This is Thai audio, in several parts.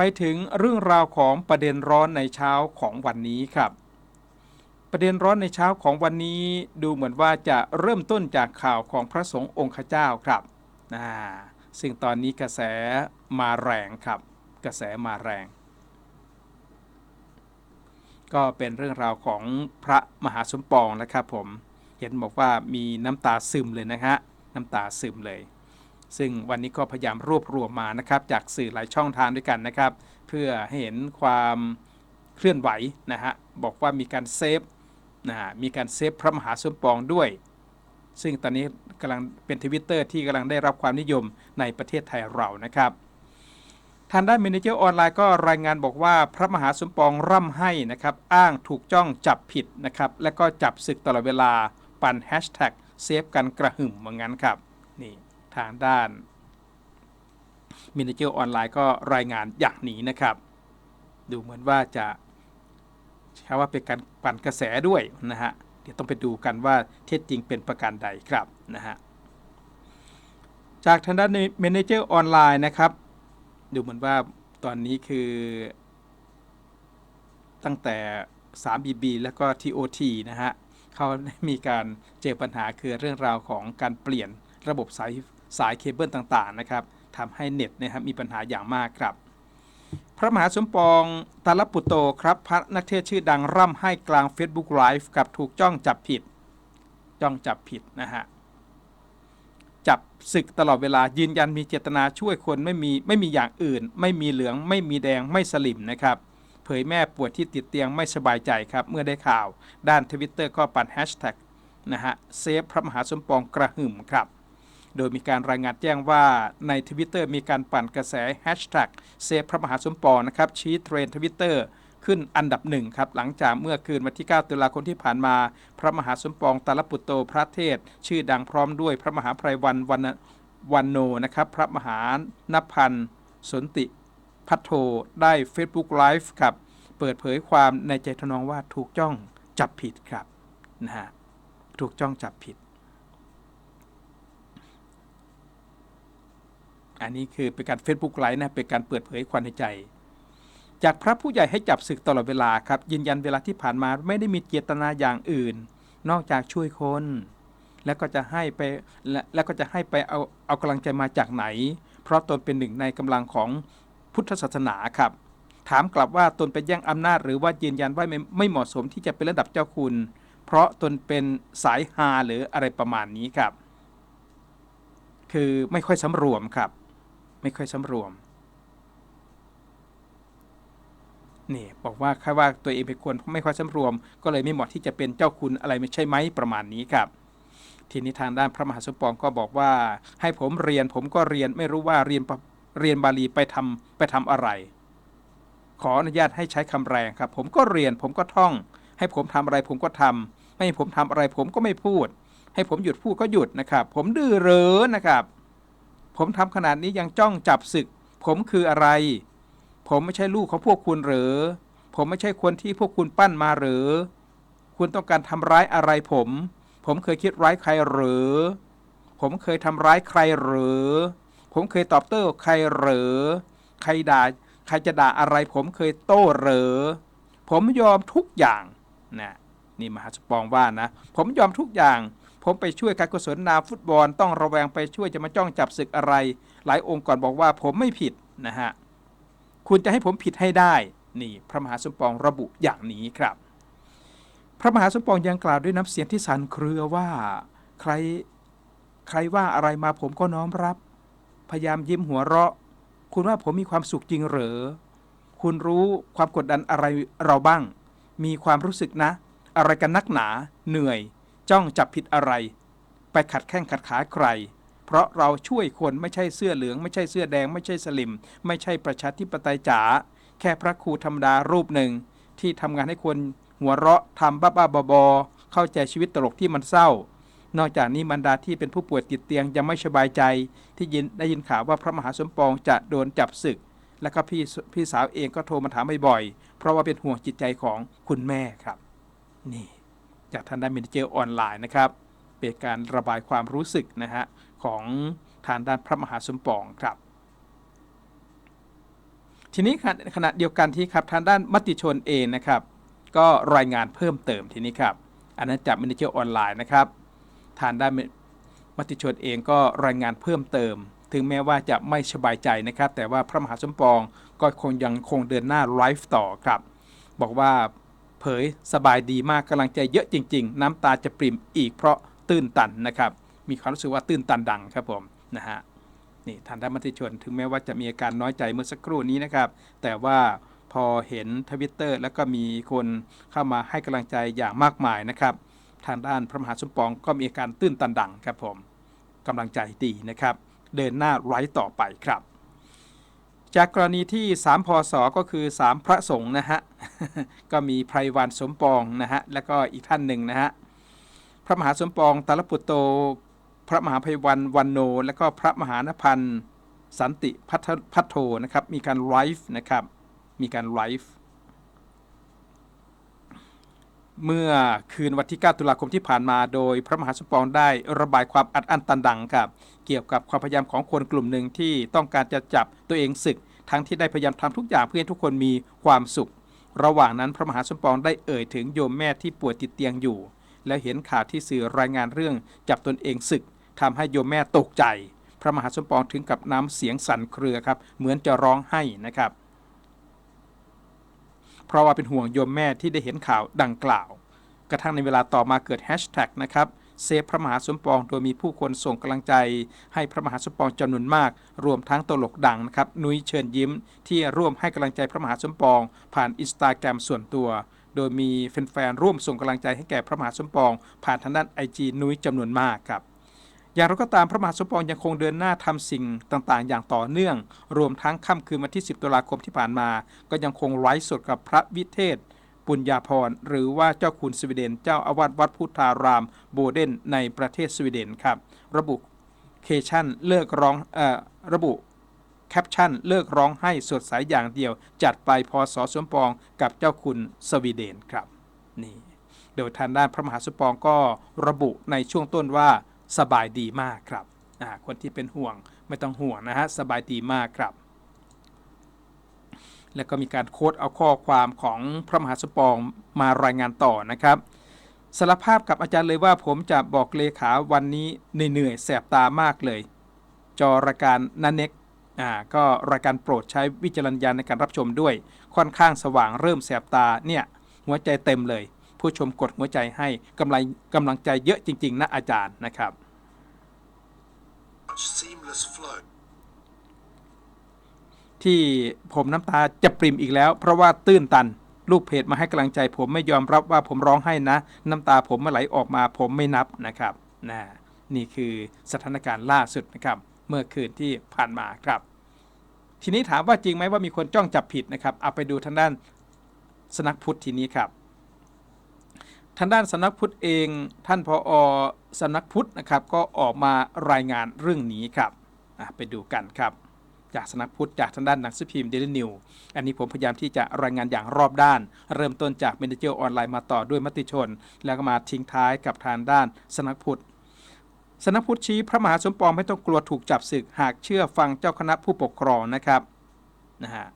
ไปถึงเรื่องราวของประเด็นร้อนในเช้าของวันนี้ครับ ประเด็นร้อนในเช้าของวันนี้ดูเหมือนว่าจะเริ่มต้นจากข่าวของพระสงฆ์องค์ข้าเจ้าครับนะซึ่งตอนนี้กระแสมาแรงครับ กระแสมาแรง ก็เป็นเรื่องราวของพระมหาสมปองนะครับผม เห็นบอกว่ามีน้ำตาซึมเลยนะฮะน้ำตาซึมเลย ซึ่งวันนี้ก็พยายามรวบรวมมานะครับจากสื่อหลายช่องทางด้วยกันนะครับ เพื่อให้เห็นความเคลื่อนไหวนะฮะบอกว่ามีการเซฟนะฮะมีการเซฟพระมหาสมปองด้วย ซึ่งตอนนี้กำลังเป็นทวิตเตอร์ที่กำลังได้รับความนิยมในประเทศไทยเรานะครับทางด้านเมนเจอร์ออนไลน์ก็รายงานบอกว่าพระมหาสมปองร่ำให้นะครับ อ้างถูกจ้องจับผิดนะครับ และก็จับศึกตลอดเวลาปั่นแฮชแท็กเซฟกันกระหึ่มเหมือนกันครับ ทางด้านมินิเจอร์ออนไลน์ก็รายงานอย่างนี้นะครับ ดูเหมือนว่าจะใช้ว่าเป็นการปั่นกระแสด้วยนะฮะ เดี๋ยวต้องไปดูกันว่าเท็จจริงเป็นประการใดครับนะฮะ จากทางด้านเมนเจอร์ออนไลน์นะครับ ดูเหมือนว่าตอนนี้คือ ตั้งแต่ 3BB แล้วก็ TOT นะฮะ เขามีการเจอปัญหาคือเรื่องราวของการเปลี่ยนระบบสาย สายเคเบิลต่างๆนะครับทำให้เน็ตนะครับมีปัญหาอย่างมากครับ พระมหาสมปองตาลปุตโตครับพระนักเทศชื่อดังร่ำให้กลาง Facebook Live กับถูกจ้องจับผิด จ้องจับผิดนะฮะจับศึกตลอดเวลายืนยันมีเจตนาช่วยคนไม่มีไม่มีอย่างอื่น ไม่มีเหลืองไม่มีแดงไม่สลิมนะครับเผยแม่ปวดที่ติดเตียงไม่สบายใจครับ เมื่อได้ข่าว ด้านทวิตเตอร์ก็ปั่นแฮชแท็กนะฮะเซฟพระมหาสมปองกระหึ่มครับ โดยมีการรายงานแจ้งว่าในทวิตเตอร์มีการปั่นกระแสแฮชแท็กเซฟพระมหาสมปองนะครับชี้เทรนทวิตเตอร์ขึ้นอันดับหนึ่งครับหลังจากเมื่อคืนวันที่ 9 ตุลาคมที่ผ่านมา พระมหาสมปองตาลปุตโตพระเทศ ชื่อดังพร้อมด้วยพระมหาไพรวันวันวันโนนะครับพระมหานพันธ์สนติพัทโทได้ Facebook Live ครับ เปิดเผยความในใจทนองว่าถูกจ้องจับผิดครับนะฮะถูกจ้องจับผิด อันนี้คือเป็นการ Facebook ไลฟ์นะเป็นการเปิดเผยความในใจ จากพระผู้ใหญ่ให้จับศึกตลอดเวลาครับยืนยันเวลาที่ผ่านมาไม่ได้มีเจตนาอย่างอื่น นอกจากช่วยคน แล้วก็จะให้ไปและแล้วก็จะให้ไปเอาเอากำลังใจมาจากไหน เพราะตนเป็นหนึ่งในกำลังของพุทธศาสนาครับ ถามกลับว่าตนไปแย่งอำนาจ หรือว่ายืนยันว่าไม่ไม่เหมาะสมที่จะเป็นระดับเจ้าคุณ เพราะตนเป็นสายฮาหรืออะไรประมาณนี้ครับ คือไม่ค่อยสำรวมครับ ไม่ค่อยสำรวมนี่บอกว่าแค่ว่าตัวเองเป็นคนไม่ค่อยสำรวม ก็เลยไม่เหมาะที่จะเป็นเจ้าคุณอะไรไม่ใช่ไหมประมาณนี้ครับ ทีนี้ทางด้านพระมหาสมปองก็บอกว่า ให้ผมเรียนผมก็เรียนไม่รู้ว่าเรียนเรียนบาลีไปทำไปทำอะไร ขออนุญาตให้ใช้คำแรงครับ ผมก็เรียนผมก็ท่อง ให้ผมทำอะไรผมก็ทำไม่ให้ผมทำอะไรผมก็ไม่พูด ให้ผมหยุดพูดก็หยุดนะครับ ผมดื้อเรอนะครับ ผมทำขนาดนี้ยังจ้องจับศึก ผมคืออะไร ผมไม่ใช่ลูกของพวกคุณหรือ ผมไม่ใช่คนที่พวกคุณปั้นมาหรือ คุณต้องการทำร้ายอะไรผม ผมเคยคิดร้ายใครหรือ ผมเคยทำร้ายใครหรือ ผมเคยตอบโต้ใครหรือ ใครด่าใครจะด่าอะไร ผมเคยโต้หรือ ผมยอมทุกอย่างนะนี่มหาสปองว่านะ ผมยอมทุกอย่าง ผมไปช่วยการกุศลนาฟุตบอลต้องระแวงไปช่วยจะมาจ้องจับศึกอะไร หลายองค์ก่อนบอกว่าผมไม่ผิดนะฮะคุณจะให้ผมผิดให้ได้นี่พระมหาสมปองระบุอย่างนี้ครับ พระมหาสมปองยังกล่าวด้วยน้ำเสียงที่สั่นเครือว่าใครใครว่าอะไรมาผมก็น้อมรับ พยายามยิ้มหัวเราะ คุณว่าผมมีความสุขจริงเหรอคุณรู้ความกดดันอะไรเราบ้าง มีความรู้สึกนะ อะไรกันนักหนาเหนื่อย จ้องจับผิดอะไร ไปขัดแข้งขัดขาใคร เพราะเราช่วยคนไม่ใช่เสื้อเหลือง ไม่ใช่เสื้อแดง ไม่ใช่สลิม ไม่ใช่ประชาธิปไตยจ๋าแค่พระครูธรรมดารูปหนึ่ง ที่ทำงานให้คนหัวเราะทำบ้าบ้าๆบอเข้าใจชีวิตตลกที่มันเศร้า นอกจากนี้มันดาที่เป็นผู้ป่วยติดเตียงยังไม่สบายใจ ที่ยินได้ยินข่าวว่าพระมหาสมปองจะโดนจับศึก และก็พี่พี่สาวเองก็โทรมาถามบ่อยๆเพราะว่าเป็นห่วงจิตใจของคุณแม่ครับ นี่ จากทางด้านมินเจอร์ออนไลน์นะครับเป็นการระบายความรู้สึกนะฮะของทางด้านพระมหาสมปองครับ ทีนี้ขณะขณะเดียวกันที่ครับทางด้านมติชนเองนะครับ ก็รายงานเพิ่มเติมทีนี้ครับอันนั้นจากมินิเจอร์ออนไลน์นะครับทางด้านมติชนเองก็รายงานเพิ่มเติม ถึงแม้ว่าจะไม่สบายใจนะครับ แต่ว่าพระมหาสมปองก็คงยังคงเดินหน้าไลฟ์ต่อครับ บอกว่า เผยสบายดีมากกำลังใจเยอะจริง ๆ น้ำตาจะปริมอีกเพราะตื้นตันนะครับ มีความรู้สึกว่าตื้นตันดังครับผมนะฮะนี่ทางด้านมติชนถึงแม้ว่าจะมีอาการน้อยใจเมื่อสักครู่นี้นะครับ แต่ว่าพอเห็นทวิตเตอร์แล้วก็มีคนเข้ามาให้กำลังใจอย่างมากมายนะครับ ทางด้านพระมหาสมปองก็มีอาการตื้นตันดังครับผมกำลังใจดีนะครับ เดินหน้าไร้ต่อไปครับ จากกรณีที่ 3 พศก็คือ 3 พระสงฆ์นะฮะ ก็มีไพรวันสมปองนะฮะ แล้วก็อีกท่านหนึ่งนะฮะ พระมหาสมปองตาลปุตโต พระมหาไพวันวันโน และก็พระมหานพันธ์สันติพัทพัทโทนะครับ มีการไลฟ์นะครับ มีการไลฟ์ เมื่อคืนวันที่ 9 ตุลาคมที่ผ่านมา โดยพระมหาสมปองได้ระบายความอัดอั้นตันดังครับ เกี่ยวกับความพยายามของคนกลุ่มหนึ่งที่ต้องการจะจับตัวเองศึก ทั้งที่ได้พยายามทำทุกอย่างเพื่อให้ทุกคนมีความสุข ระหว่างนั้นพระมหาสมปองได้เอ่ยถึงโยมแม่ที่ป่วยติดเตียงอยู่ และเห็นข่าวที่สื่อรายงานเรื่องจับตนเองศึกทำให้โยมแม่ตกใจ พระมหาสมปองถึงกับน้ำเสียงสั่นเครือครับ เหมือนจะร้องไห้นะครับ เพราะว่าเป็นห่วงโยมแม่ที่ได้เห็นข่าวดังกล่าว กระทั่งในเวลาต่อมาเกิดแฮชแท็กนะครับเซฟพระมหาสมปองโดยมีผู้คนส่งกำลังใจ ให้พระมหาสมปองจำนวนมาก รวมทั้งตลกดังนะครับนุ้ยเชิญยิ้ม ที่ร่วมให้กำลังใจพระมหาสมปอง ผ่านอินสตาแกรมส่วนตัว โดยมีแฟนๆร่วมส่งกำลังใจให้แก่พระมหาสมปอง ผ่านทางด้านไอจีนุ้ยจำนวนมากครับ อย่างไรก็ตามพระมหาสมปองยังคงเดินหน้าทำสิ่งต่างๆ อย่างต่อเนื่อง รวมทั้งค่ำคืนวันที่ 10 ตุลาคมที่ผ่านมา ก็ยังคงไลฟ์สดกับพระวิเทศ ปุญญาพรหรือว่าเจ้าคุณสวีเดน เจ้าอาวาสวัดพุทธาราม โบเดนในประเทศสวีเดนครับ ระบุเคชั่นเลิกร้องออระบุแคปชั่นเลิกร้องให้สดใสอย่างเดียว จัดไปพอสอสมปองกับเจ้าคุณสวีเดนครับนี่โดยทางด้านพระมหาสมปองก็ระบุในช่วงต้นว่า สบายดีมากครับคนที่เป็นห่วงไม่ต้องห่วงนะฮะสบายดีมากครับ แล้วก็มีการโค้ดเอาข้อความของพระมหาสปองมารายงานต่อนะครับสารภาพกับอาจารย์เลยว่าผมจะบอกเลขาวันนี้เหนื่อยแสบตามากเลย จอรายการนันเน็กอ่าก็รายการโปรดใช้วิจารณญาณในการรับชมด้วยค่อนข้างสว่างเริ่มแสบตาเนี่ยหัวใจเต็มเลย ผู้ชมกดหัวใจให้กำลังกำลังใจเยอะจริง ๆ นะอาจารย์นะครับ seamless flow. ที่ผมน้ำตาจะปริมอีกแล้ว เพราะว่าตื้นตัน ลูกเพจมาให้กำลังใจ ผมไม่ยอมรับว่าผมร้องไห้นะ น้ำตาผมเมื่อไหลออกมาผมไม่นับนะครับนะนี่คือสถานการณ์ล่าสุดนะครับ เมื่อคืนที่ผ่านมาครับ ทีนี้ถามว่าจริงไหมว่ามีคนจ้องจับผิดนะครับเอาไปดูทางด้านสนักพุทธทีนี้ครับ ทางด้านสำนักพุทธเองท่านพออสำนักพุทธนะครับก็ออกมารายงานเรื่องนี้ครับไปดูกันครับ จากสำนักพุทธจากทางด้านหนังสือพิมพ์เดลินิวอันนี้ผมพยายามที่จะรายงานอย่างรอบด้าน เริ่มต้นจากเมนเจอร์ออนไลน์มาต่อด้วยมติชน แล้วก็มาทิ้งท้ายกับทางด้านสำนักพุทธสำนักพุทธชี้พระมหาสมปองไม่ต้องกลัวถูกจับศึกหากเชื่อฟังเจ้าคณะผู้ปกครองนะครับนะฮะ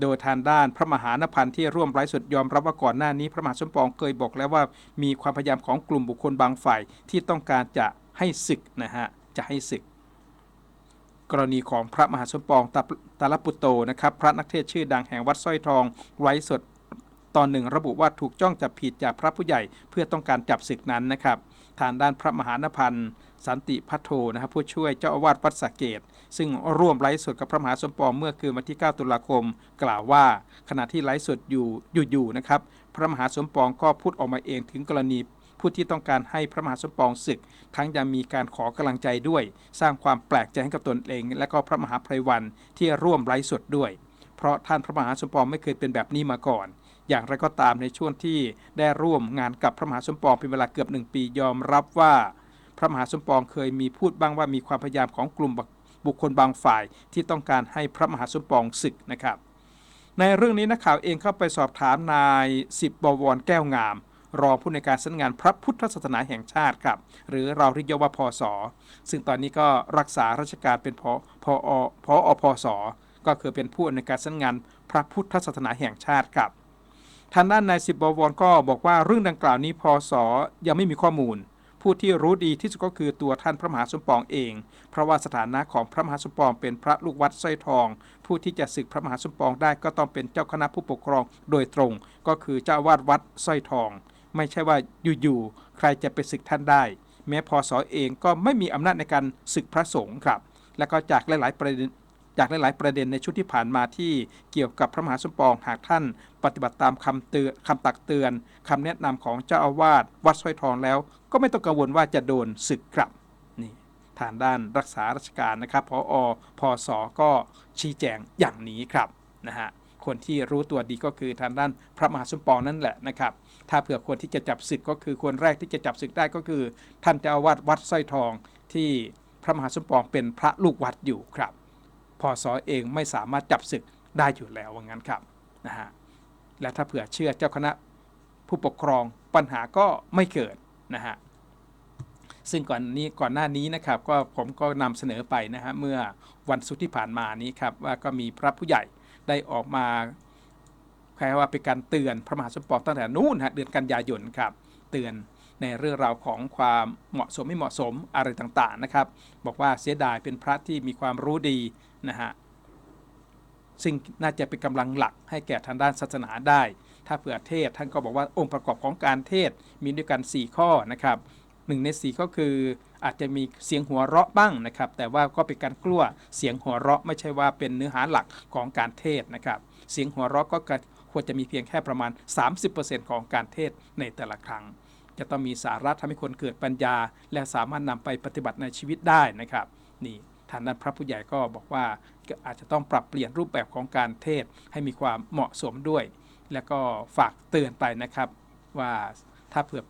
โดยทางด้านพระมหานพันธ์ที่ร่วมไร้สุดยอมรับว่าก่อนหน้านี้พระมหาสมปองเคยบอกแล้วว่า มีความพยายามของกลุ่มบุคคลบางฝ่ายที่ต้องการจะให้ศึกนะฮะจะให้ศึก กรณีของพระมหาสมปองตาลปุตโตนะครับพระนักเทศชื่อดังแห่งวัดสร้อยทองไร้สดตอนหนึ่งระบุว่าถูกจ้องจับผิดจากพระผู้ใหญ่เพื่อต้องการจับศึกนั้นนะครับทางด้านพระมหานพันธ์ สันติพัทโทนะครับผู้ช่วยเจ้าอาวาสวัดสะเกต ซึ่งร่วมไลฟ์สดกับพระมหาสมปองเมื่อคืนวันที่ 9 ตุลาคม กล่าวว่าขณะที่ไลฟ์สดอยู่อยู่นะครับพระมหาสมปองก็พูดออกมาเองถึงกรณีผู้ที่ต้องการให้พระมหาสมปองศึก ทั้งยังมีการขอกำลังใจด้วย สร้างความแปลกใจให้กับตนเอง และก็พระมหาไพรวันที่ร่วมไลฟ์สดด้วย เพราะท่านพระมหาสมปองไม่เคยเป็นแบบนี้มาก่อนอย่างไรก็ตามในช่วงที่ได้ร่วมงานกับพระมหาสมปองเป็นเวลาเกือบหนึ่งปียอมรับว่า พระมหาสมปองเคยมีพูดบ้างว่ามีความพยายามของกลุ่มบุคคลบางฝ่ายที่ต้องการให้พระมหาสมปองศึกนะครับ ในเรื่องนี้นักข่าวเองเข้าไปสอบถามนายสิบบวรแก้วงาม รองผู้ในการสำนักงานพระพุทธศาสนาแห่งชาติครับ หรือเราเรียกว่าพศซึ่งตอนนี้ก็รักษาราชการเป็นพพอพอพศก็คือเป็นผู้อำนวยการสำนักงานพระพุทธศาสนาแห่งชาติครับทางด้านนายสิบบวรก็บอกว่าเรื่องดังกล่าวนี้พศยังไม่มีข้อมูล ผู้ที่รู้ดีที่สุดก็คือตัวท่านพระมหาสมปองเอง เพราะว่าสถานะของพระมหาสมปองเป็นพระลูกวัดสร้อยทอง ผู้ที่จะศึกพระมหาสมปองได้ก็ต้องเป็นเจ้าคณะผู้ปกครองโดยตรง ก็คือเจ้าอาวาดวัดสร้อยทอง ไม่ใช่ว่าอยู่ๆใครจะไปศึกท่านได้ แม้พศเองก็ไม่มีอำนาจในการศึกพระสงฆ์ครับ และก็จากหลายๆประเด็นจากหลาย ๆ ประเด็นในชุดที่ผ่านมาที่เกี่ยวกับพระมหาสมปองหากท่าน ปฏิบัติตามคำเตือนคำตักเตือนคำแนะนำของเจ้าอาวาสวัดสร้อยทองแล้ว ก็ไม่ต้องกังวลว่าจะโดนศึกครับนี่ทางด้านรักษาราชการนะครับพออพศก็ชี้แจงอย่างนี้ครับนะฮะคนที่รู้ตัวดีก็คือทางด้านพระมหาสมปองนั่นแหละนะครับ ถ้าเผื่อคนที่จะจับศึกก็คือคนแรกที่จะจับศึกได้ก็คือ ท่านเจ้าอาวาสวัดสร้อยทองที่พระมหาสมปองเป็นพระลูกวัดอยู่ครับพศเองไม่สามารถจับศึกได้อยู่แล้วว่างั้นครับนะฮะและถ้าเผื่อเชื่อเจ้าคณะผู้ปกครองปัญหาก็ไม่เกิด นะฮะซึ่งก่อนนี้ก่อนหน้านี้นะครับก็ผมก็นำเสนอไปนะฮะเมื่อวันศุกร์ที่ผ่านมานี้ครับว่าก็มีพระผู้ใหญ่ได้ออกมาแค่ว่าเป็นการเตือนพระมหาสมปองตั้งแต่นู้นฮะเดือนกันยายนครับเตือนในเรื่องราวของความเหมาะสมไม่เหมาะสมอะไรต่างๆนะครับ บอกว่าเสียดายเป็นพระที่มีความรู้ดีนะฮะซึ่งน่าจะเป็นกำลังหลักให้แก่ทางด้านศาสนาได้ ถ้าเผื่อเทศท่านก็บอกว่าองค์ประกอบของการเทศมีด้วยกัน 4 ข้อนะครับหนึ่งใน4ก็คืออาจจะมีเสียงหัวเราะบ้างนะครับ แต่ว่าก็เป็นการกลั้วเสียงหัวเราะไม่ใช่ว่าเป็นเนื้อหาหลักของการเทศนะครับ เสียงหัวเราะก็ควรจะมีเพียงแค่ประมาณ 30%ของการเทศในแต่ละครั้ง จะต้องมีสาระทำให้คนเกิดปัญญา และสามารถนำไปปฏิบัติในชีวิตได้นะครับ นี่ทางด้านพระผู้ใหญ่ก็บอกว่าอาจจะต้องปรับเปลี่ยนรูปแบบของการเทศให้มีความเหมาะสมด้วย และก็ฝากเตือนไปนะครับว่าถ้าเผื่อ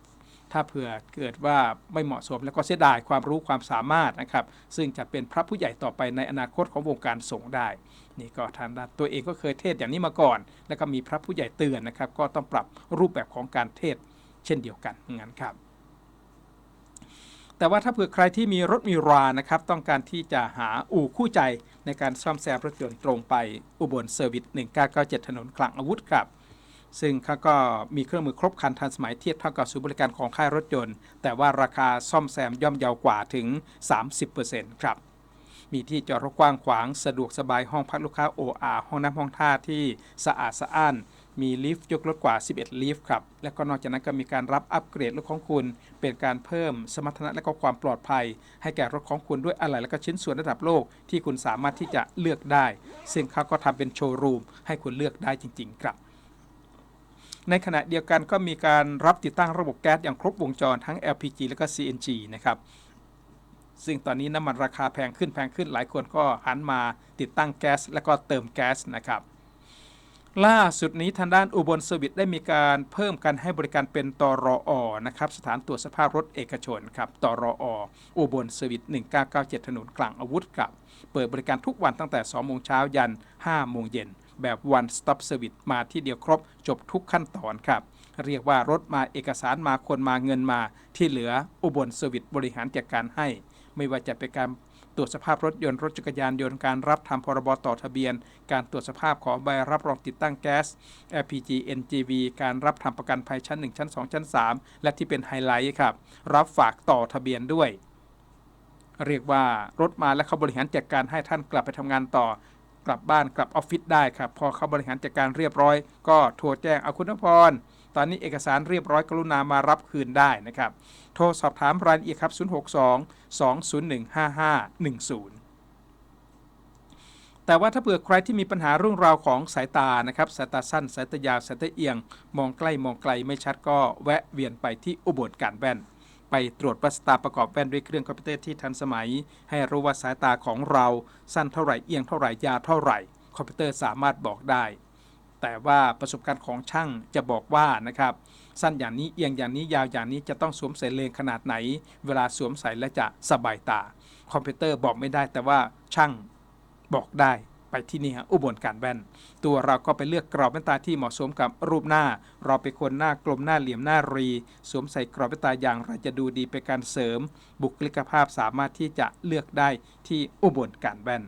ถ้าเผื่อเกิดว่าไม่เหมาะสมแล้วก็เสียดายความรู้ความสามารถนะครับ ซึ่งจะเป็นพระผู้ใหญ่ต่อไปในอนาคตของวงการสงฆ์ได้ นี่ก็ทางด้านตัวเองก็เคยเทศอย่างนี้มาก่อน แล้วก็มีพระผู้ใหญ่เตือนนะครับ ก็ต้องปรับรูปแบบของการเทศเช่นเดียวกันงั้นครับ แต่ว่าถ้าเผื่อใครที่มีรถมีรานะครับ ต้องการที่จะหาอู่คู่ใจในการซ่อมแซมรถยนต์ตรงไปอุบลเซอร์วิส1997 ถนนคลังอาวุธครับ ซึ่งเขาก็มีเครื่องมือครบครันทันสมัยเทียบเท่ากับศูนย์บริการของค่ายรถยนต์ แต่ว่าราคาซ่อมแซมย่อมเยาวกว่าถึง 30%ครับมีที่จอดรถกว้างขวางสะดวกสบายห้องพักลูกค้า OR ห้องน้ำห้องท่าที่สะอาดสะอ้านมีลิฟต์ยกรถกว่า 11 ลิฟต์ครับ และก็นอกจากนั้นก็มีการรับอัปเกรดรถของคุณ เป็นการเพิ่มสมรรถนะและก็ความปลอดภัย ให้แก่รถของคุณด้วยอะไหล่และก็ชิ้นส่วนระดับโลกที่คุณสามารถที่จะเลือกได้ ซึ่งเขาก็ทำเป็นโชว์รูมให้คุณเลือกได้จริง ๆ ครับ ในขณะเดียวกันก็มีการรับติดตั้งระบบแก๊สอย่างครบวงจรทั้ง LPG และก็ CNG นะครับซึ่งตอนนี้น้ำมันราคาแพงขึ้นแพงขึ้นหลายคนก็หันมาติดตั้งแก๊สและก็เติมแก๊สนะครับล่าสุดนี้ทางด้านอุบลเซอร์วิสได้มีการเพิ่มการให้บริการเป็นตรออนะครับสถานตรวจสภาพรถเอกชนครับตรออุบลเซอร์วิส1997 ถนนกลางอาวุธครับ เปิดบริการทุกวันตั้งแต่ 2 โมงเช้ายัน 5 โมงเย็น แบบ one stop service มาที่เดียวครบจบทุกขั้นตอนครับ เรียกว่ารถมาเอกสารมาคนมาเงินมา ที่เหลืออุบลเซอร์วิสบริหารจัดการให้ ไม่ว่าจะเป็นการตรวจสภาพรถยนต์รถจักรยานยนต์การรับทำพรบต่อทะเบียน การตรวจสภาพของใบรับรองติดตั้งแก๊ส LPG NGV การรับทำประกันภัยชั้น 1 ชั้น 2 ชั้น 3 และที่เป็นไฮไลท์ครับรับฝากต่อทะเบียนด้วย เรียกว่ารถมาและเขาบริหารจัดการให้ท่านกลับไปทำงานต่อ กลับบ้านกลับออฟฟิศได้ครับ พอเขาบริหารจัดการเรียบร้อย ก็โทรแจ้งเอาคุณนพรตอนนี้เอกสารเรียบร้อยกรุณามารับคืนได้นะครับ โทรสอบถามรายละเอียดครับ 062 201 5510แต่ว่าถ้าเผื่อใครที่มีปัญหาเรื่องราวของสายตานะครับสายตาสั้น สายตายาวสายตาเอียง มองใกล้มองไกลไม่ชัดก็แวะเวียนไปที่อุบลการแว่น ไปตรวจวัดสายตาประกอบแว่นด้วยเครื่องคอมพิวเตอร์ที่ทันสมัย ให้รู้ว่าสายตาของเราสั้นเท่าไหร่เอียงเท่าไหร่ยาวเท่าไหร่ คอมพิวเตอร์สามารถบอกได้ แต่ว่าประสบการณ์ของช่างจะบอกว่านะครับสั้นอย่างนี้เอียงอย่างนี้ยาวอย่างนี้จะต้องสวมใส่เลนขนาดไหน เวลาสวมใส่และจะสบายตา คอมพิวเตอร์บอกไม่ได้แต่ว่าช่างบอกได้ ไปที่นี่ฮะอุบลการแว่น ตัวเราก็ไปเลือกกรอบแว่นตาที่เหมาะสมกับรูปหน้า เราเป็นคนหน้ากลมหน้าเหลี่ยมหน้ารี สวมใส่กรอบแว่นตาอย่างไรจะดูดีเป็นการเสริม บุคลิกภาพสามารถที่จะเลือกได้ที่อุบลการแว่น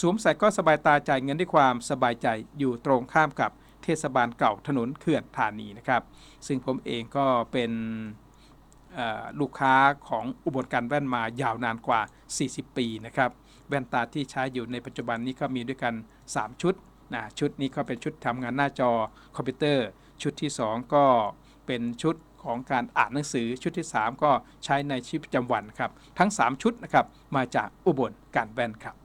สวมใส่ก็สบายตาจ่ายเงินด้วยความสบายใจอยู่ตรงข้ามกับเทศบาลเก่าถนนเขื่อนธานีนะครับ ซึ่งผมเองก็เป็นลูกค้าของอุบลการแว่นมายาวนานกว่า 40 ปีนะครับ ว่นตาที่ใช้อยู่ในปัจจุบันนี้ก็มีด้วยกัน 3 ชุดนะชุดนี้ก็เป็นชุดทำงานหน้าจอคอมพิวเตอร์ ชุดที่ 2 ก็เป็นชุดของการอ่านหนังสือชุดที่ 3 ก็ใช้ในชีวิตประจำวันครับ ทั้ง 3 ชุดนะครับมาจากอุบลการแว่นครับ